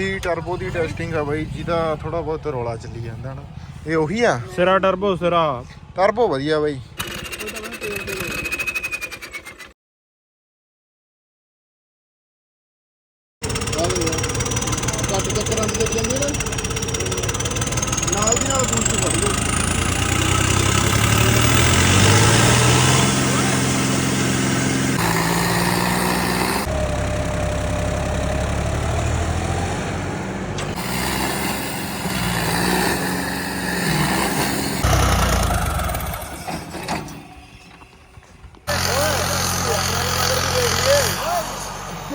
ਉਹੀ ਟਰਬੋ ਦੀ ਟੈਸਟਿੰਗ ਆ ਬਾਈ ਜਿਹਦਾ ਥੋੜਾ ਬਹੁਤ ਰੌਲਾ ਚੱਲੀ ਜਾਂਦਾ ਨਾ। ਇਹ ਉਹੀ ਆ? ਸਿਰਾ ਟਰਬੋ ਸਿਰਾ। ਟਰਬੋ ਵਧੀਆ ਬਾਈ ਕੱਟ ਚੱਕਰਾਂ ਦੇ ਜਾਂਦੇ ਨਾ ਨਾਲ ਦੀ ਨਾਲ ਬੂਸਟ ਕਰ ਲਓ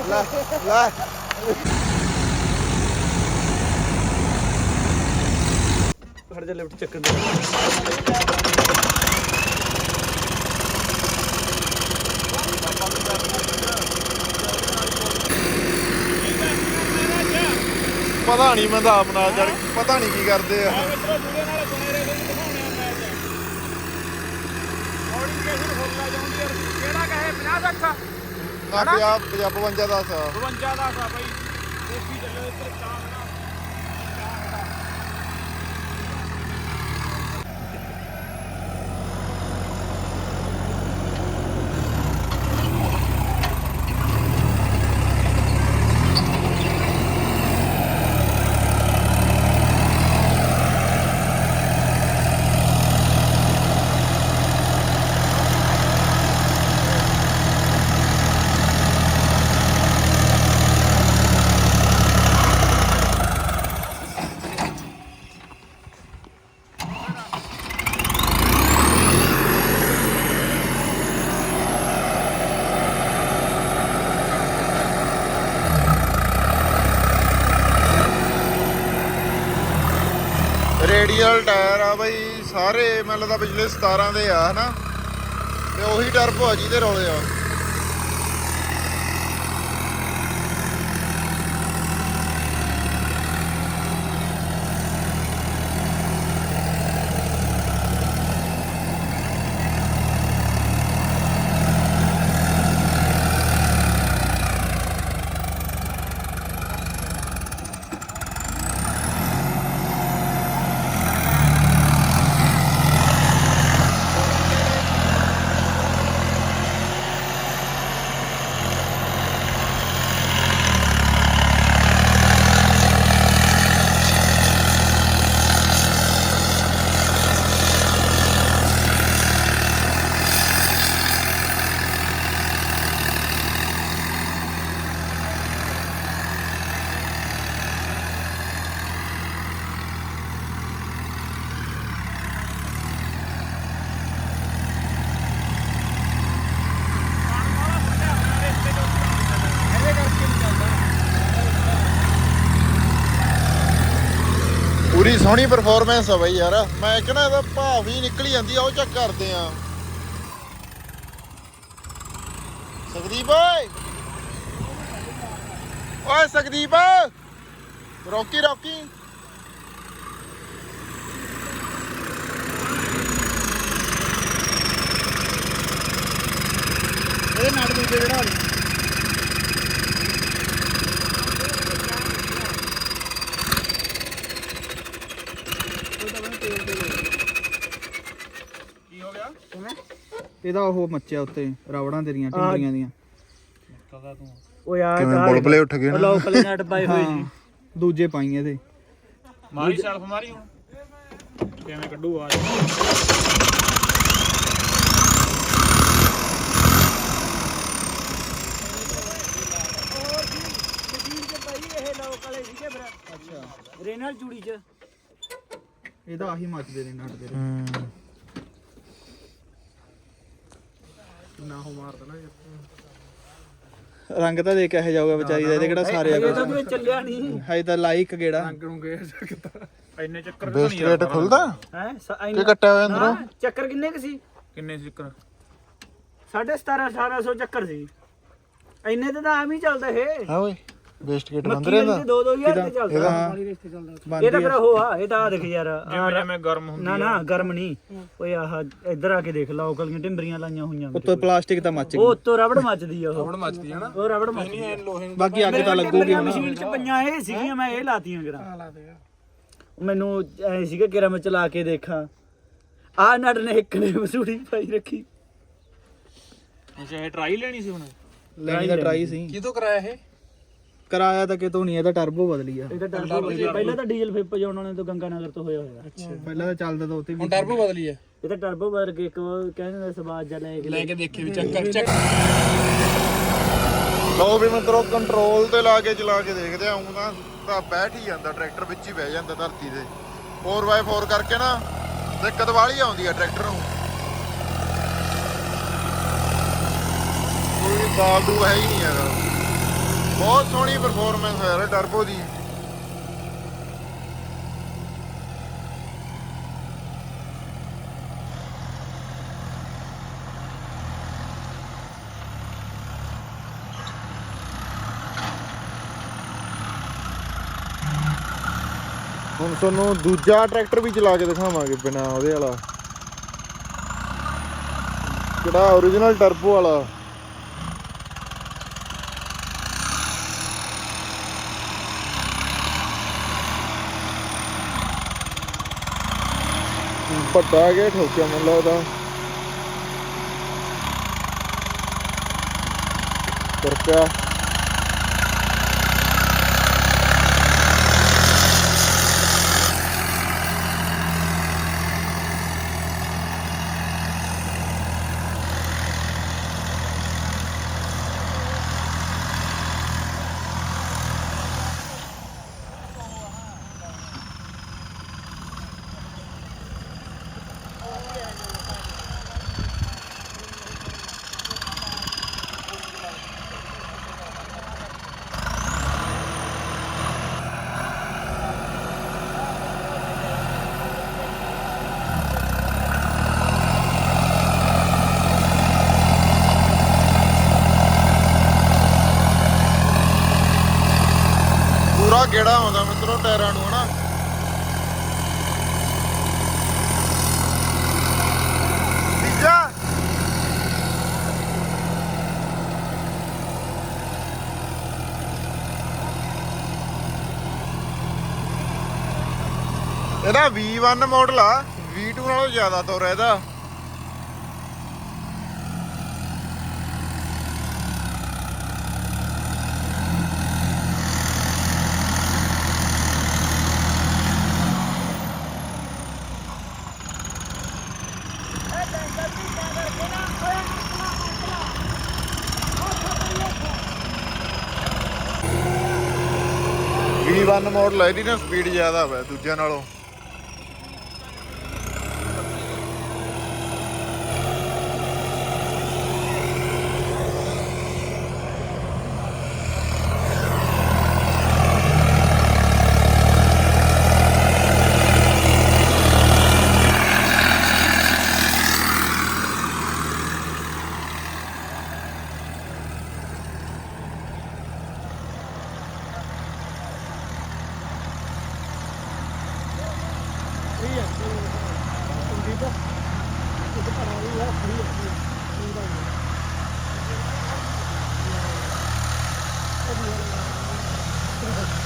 ਲੈ ਲੈ ਖੜ ਜਾ ਲਿਫਟ ਚੱਕਰ ਦੇ। ਪਤਾ ਨਹੀਂ ਮੈਂ ਤਾਂ ਆਪ ਨਾਲ ਜੜ ਪਤਾ ਨਹੀਂ ਕੀ ਕਰਦੇ ਆ। ਕਿਹੜਾ ਕਹੇ 50 ਲੱਖ ਨਾ ਪੰਜਾਬ ਪੰਜਾਬ 52 ਦਾ ਸਾ 52 ਦਾ ਸਾ ਬਾਈ। ਦੇਖੀ ਚੱਲੋ ਇੱਧਰ ਚਾਹ ਰੇਡੀਅਲ ਟਾਇਰ ਆ ਬਾਈ ਸਾਰੇ ਮੈਨੂੰ ਲੱਗਦਾ ਪਿਛਲੇ 17 ਦੇ ਆ ਹਨਾ? ਤੇ ਉਹੀ ਟਰਬੋ ਆ ਜਿਹਦੇ ਰੌਲੇ ਆ। ਪੂਰੀ ਸੋਹਣੀ ਪਰਫਾਰਮੈਂਸ ਆ ਬਾਈ ਯਾਰ। ਮੈਂ ਕਹਿੰਦਾ ਇਹਦਾ ਭਾਵ ਹੀ ਨਿਕਲ ਜਾਂਦੀ ਆ, ਉਹ ਚੱਕ ਕਰਦੇ ਆ। ਸੁਖਦੀਪ ਓਏ। ਓਏ ਸੁਖਦੀਪ। ਰੋਕੀ ਰੋਕੀ। ਇਹ ਨਟ ਜਿਹੜਾ ਕੀ ਹੋ ਗਿਆ ਇਹਦਾ ਉਹ ਮੱਚਿਆ ਉੱਤੇ ਰਾਵੜਾਂ ਤੇਰੀਆਂ ਢਿੰਗਰੀਆਂ ਦੀਆਂ। ਉਹ ਯਾਰ ਕਿਵੇਂ ਬੁਲਬੁਲੇ ਉੱਠ ਗਏ ਨਾ। ਲੋਕਲ ਨਟ ਪਾਏ ਹੋਏ ਜੀ ਦੂਜੇ ਪਾਈਏ ਇਹਦੇ। ਮਾਰੀ ਸੈਲਫ ਮਾਰੀ ਹੁਣ। ਕਿਵੇਂ ਕੱਢੂ ਆ ਰੇਨਲ ਚੂੜੀ ਚ। ਇਹਦਾ ਆਹੀ ਮੱਚਦੇ ਨੇ ਨਟ ਤੇਰੇ। ਹੂੰ। ਨਾ ਹੋ ਮਾਰ ਦੇਣਾ ਰੰਗ ਤਾਂ ਦੇਖ ਇਹੋ ਜਾਊਗਾ ਵਿਚਾਰੀ ਦਾ ਇਹਦੇ ਕਿਹੜਾ ਸਾਰੇ ਆ ਗਏ ਚੱਲਿਆ ਨਹੀਂ ਹਾਈ ਤਾਂ ਲਾਈਕ ਗੇੜਾ ਇੰਨੇ ਚੱਕਰ ਬੇਸਟ ਰੇਟ ਖੁੱਲਦਾ? ਹੈ ਕਿ ਕੱਟਿਆ ਹੋਇਆ ਅੰਦਰੋਂ? ਚੱਕਰ ਕਿੰਨੇ ਕੁ ਸੀ? ਕਿੰਨੇ ਸੀ ਚੱਕਰ? 17.5 1800 ਚੱਕਰ ਸੀ। ਇੰਨੇ ਤੇ ਤਾਂ ਆਮ ਹੀ ਚੱਲਦਾ ਇਹ। ਹਾਂ ਓਏ। ਵੇਸਟ ਗੇਟ ਬੰਦ ਮੱਕੀ ਰਹਿੰਦਾ। ਵਾਲੀ ਤੇ 2-2000 ਤੇ ਚੱਲਦਾ ਬੰਦ ਇਹ ਤਾਂ ਫਿਰ ਉਹ ਆ ਇਹ ਤਾਂ ਆ ਦੇਖ ਯਾਰ ਆਹ ਜਿਵੇਂ ਜਿਵੇਂ ਗਰਮ ਹੁੰਦੀ ਨਾ ਨਾ ਗਰਮ ਨਹੀਂ। ਓਏ ਆਹ ਇੱਧਰ ਆ ਕੇ ਦੇਖ ਲੋਕਲ ਦੀਆਂ ਟਿੰਬਰੀਆਂ ਲਾਈਆਂ ਹੋਈਆਂ ਉੱਤੋਂ ਪਲਾਸਟਿਕ ਤਾਂ ਮੱਚ ਉਹ ਉੱਤੋਂ ਰਬੜ ਮੱਚਦੀ ਆ ਉਹ। ਰਬੜ ਮੱਚਦੀ ਹੈ ਨਾ। ਉਹ ਰਬੜ ਮੱਚਦੀ ਆ। ਬਾਕੀ ਅੱਗ ਤਾਂ ਲੱਗੂਗੀ ਲੱਗੂਗੀ ਮਸ਼ੀਨ 'ਚ ਪਈਆਂ ਇਹ ਸੀਗੀਆਂ ਮੈਂ ਇਹ ਲਾਤੀਆਂ ਕਰਾਂ ਮੈਨੂੰ ਐ ਸੀਗਾ ਕਿਰਾ ਮੈਂ ਚਲਾ ਕੇ ਦੇਖਾਂ। ਆ ਨਟ ਨੇ ਇੱਕ ਨੇ ਮਸੂੜੀ ਪਾਈ ਰੱਖੀ। ਅੱਛਾ ਇਹ ਟਰਾਈ ਲੈਣੀ ਸੀ ਹੁਣ? ਲੈਣੀ ਦਾ ਟਰਾਈ ਸੀ। ਕਿਤੋਂ ਕਰਾਇਆ ਇਹ? ਕਰਾਇਆ ਤਾਂ ਕਿਤੋਂ ਨਹੀਂ ਇਹਦਾ ਟਰਬੋ ਬਦਲੀ ਆ। ਇਹ ਤਾਂ ਟਰਬੋ ਪਹਿਲਾਂ ਤਾਂ ਡੀਜ਼ਲ ਫਿੱਪ ਜਾਉਣ ਵਾਲੇ ਤੋਂ ਗੰਗਾ ਨਗਰ ਤੋਂ ਹੋਇਆ ਹੋਇਆ। ਪਹਿਲਾਂ ਤਾਂ ਚੱਲਦਾ ਤਾਂ ਉੱਤੇ ਵੀ ਟਰਬੋ ਬਦਲੀ ਹੈ ਇਹ ਤਾਂ ਟਰਬੋ ਵਰਗੇ ਇੱਕ ਉਹ ਕਹਿੰਦੇ ਨੇ ਸਵਾਦ ਜਾ ਲੈ ਕੇ ਲੈ ਕੇ ਦੇਖੇ। ਵੀ ਚੱਕਰ ਚੱਕ ਲਓ ਵੀ ਮਿੱਤਰੋ ਕੰਟਰੋਲ ਤੇ ਲਾ ਕੇ ਚਲਾ ਕੇ ਦੇਖਦੇ ਆ। ਤਾਂ ਤਾਂ ਬੈਠ ਹੀ ਜਾਂਦਾ ਟਰੈਕਟਰ ਵਿੱਚ ਹੀ ਬਹਿ ਜਾਂਦਾ ਧਰਤੀ ਤੇ। 4x4 ਕਰਕੇ ਨਾ ਦਿੱਕਤ ਵਾਲੀ ਆਉਂਦੀ ਆ ਟਰੈਕਟਰ ਨੂੰ। ਕੋਈ ਦਾਦੂ ਹੈ ਹੀ ਨਹੀਂ ਹੈਗਾ। ਬਹੁਤ ਸੋਹਣੀ ਪਰਫਾਰਮੈਂਸ ਹੈ ਯਾਰ ਟਰਬੋ ਦੀ ਹੁਣ ਤੁਹਾਨੂੰ ਦੂਜਾ ਟਰੈਕਟਰ ਵੀ ਚਲਾ ਕੇ ਦਿਖਾਵਾਂਗੇ ਬਿਨਾ ਉਹਦੇ ਵਾਲਾ। ਕਿਹੜਾ origignal ਟਰਬੋ ਵਾਲਾ। ਵੱਡਾ ਕੇ ਠੋਕਿਆ ਮੈਨੂੰ ਲੱਗਦਾ। ਤੁਰ ਪਿਆ। ਪੂਰਾ ਗੇੜਾ ਆਉਂਦਾ ਮਿੱਤਰੋ ਟਾਇਰਾਂ ਨੂੰ ਹਨਾ ਤੀਜਾ ਇਹਦਾ V1 ਮਾਡਲ ਆ V2 ਨਾਲੋਂ ਜ਼ਿਆਦਾ ਤੁਰ ਇਹਦਾ V1 ਮਾਡਲ ਹੈ ਇਹਦੀ ਨਾ ਸਪੀਡ ਜ਼ਿਆਦਾ ਹੈ ਦੂਜਿਆਂ ਨਾਲੋਂ। Thank you.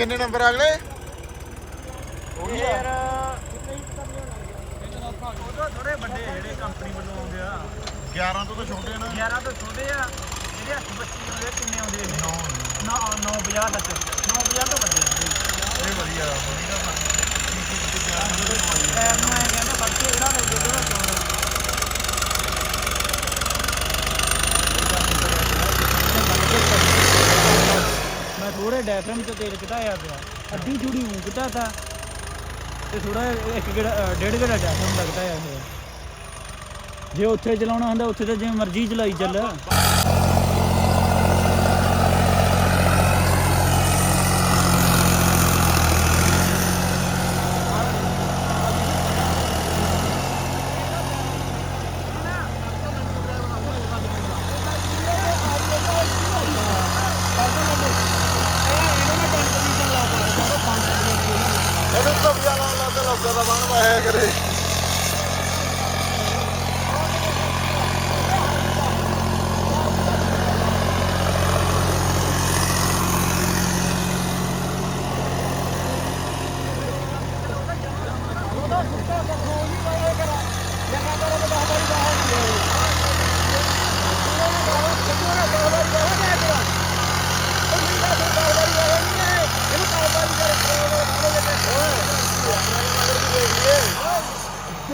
ਕਿੰਨੇ ਨੰਬਰ ਅਗਲੇ? ਯਾਰ ਥੋੜੇ ਵੱਡੇ ਜਿਹੜੇ ਕੰਪਨੀ ਵੱਲੋਂ ਆਉਂਦੇ ਆ। 11 ਤੋਂ ਤਾਂ ਛੋਟੇ ਨਾ। 11 ਤੋਂ ਛੋਟੇ ਆ। ਇਹਦੇ ਹੱਥ ਬੱਚੀ ਆਉਂਦੇ ਆ, ਕਿੰਨੇ ਆਉਂਦੇ ਇਹ 9 9 50 ਤੱਕ। 9 50 ਤੋਂ ਵੱਡੇ ਇਹ ਵਧੀਆ ਨੂੰ ਐ ਕਹਿੰਦੇ ਜਿਹੜਾ ਜੇ ਉਹਦਾ ਮੈਂ ਥੋੜੇ ਡੈਫਰਮ ਤੇ ਤੇਲ ਘਟਾਇਆ ਪਿਆ। ਅੱਧੀ ਜੁੜੀ ਹੂੰ ਘਟਾਤਾ ਤੇ ਥੋੜਾ ਇੱਕ ਗੇੜਾ ਡੇਢ ਗੇੜਾ ਡੈਫਰਮ ਦਾ ਘਟਾਇਆ ਹੋਇਆ। ਜੇ ਉੱਥੇ ਚਲਾਉਣਾ ਹੁੰਦਾ, ਉੱਥੇ ਤਾਂ ਜਿਵੇਂ ਮਰਜ਼ੀ ਚਲਾਈ ਚੱਲ।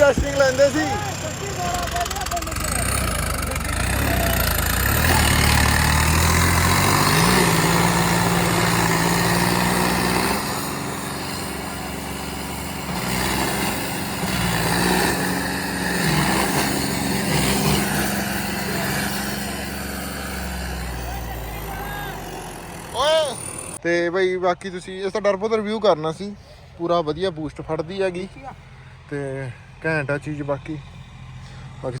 ਟੈਸਟਿੰਗ ਲੈਂਦੇ ਸੀ। ਤੇ ਬਈ ਬਾਕੀ ਤੁਸੀਂ ਇਸ ਦਾ ਡਰਬੋ ਦਾ ਰਿਵਿਊ ਕਰਨਾ ਸੀ। ਪੂਰਾ ਵਧੀਆ ਬੂਸਟ ਫੜਦੀ ਹੈਗੀ। ਤੇ ਘੈਂਟ ਆ ਚੀਜ਼ ਬਾਕੀ।